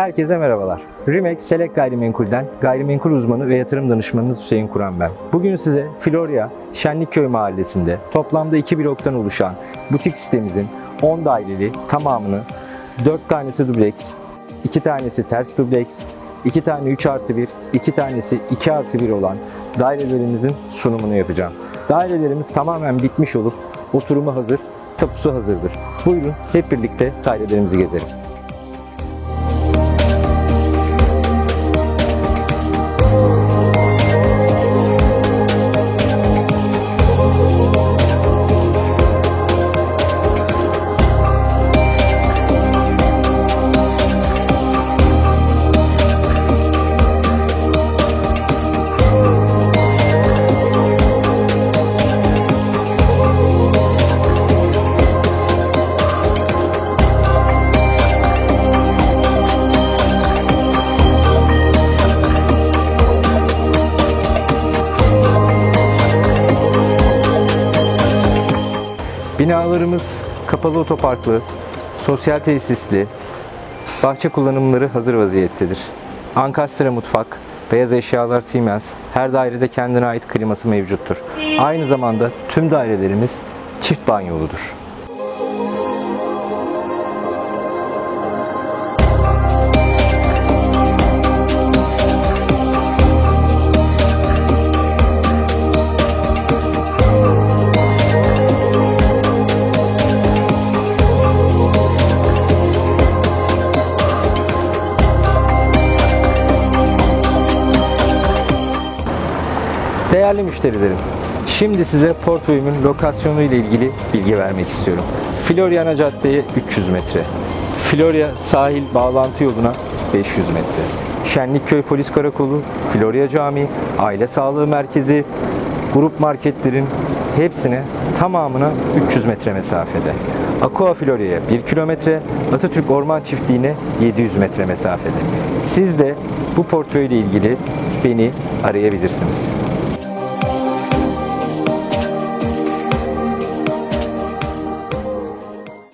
Herkese merhabalar. Remax Select Gayrimenkul'den gayrimenkul uzmanı ve yatırım danışmanınız Hüseyin Kuran ben. Bugün size Florya Şenlikköy Mahallesi'nde toplamda 2 bloktan oluşan butik sitemizin 10 daireli tamamını 4 tanesi dubleks, 2 tanesi ters dubleks, 2 tane 3 artı 1, 2 tanesi 2 artı 1 olan dairelerimizin sunumunu yapacağım. Dairelerimiz tamamen bitmiş olup oturumu hazır, tapusu hazırdır. Buyurun hep birlikte dairelerimizi gezelim. Binalarımız kapalı otoparklı, sosyal tesisli, bahçe kullanımları hazır vaziyettedir. Ankastre mutfak, beyaz eşyalar Siemens, her dairede kendine ait kliması mevcuttur. Aynı zamanda tüm dairelerimiz çift banyoludur. Değerli müşterilerim, şimdi size portföyümün lokasyonu ile ilgili bilgi vermek istiyorum. Florya ana caddeye 300 metre. Florya sahil bağlantı yoluna 500 metre. Şenlikköy Polis Karakolu, Florya Camii, Aile Sağlığı Merkezi, grup marketlerin hepsine tamamına 300 metre mesafede. Aqua Florya'ya 1 kilometre, Atatürk Orman Çiftliği'ne 700 metre mesafede. Siz de bu portföyle ilgili beni arayabilirsiniz.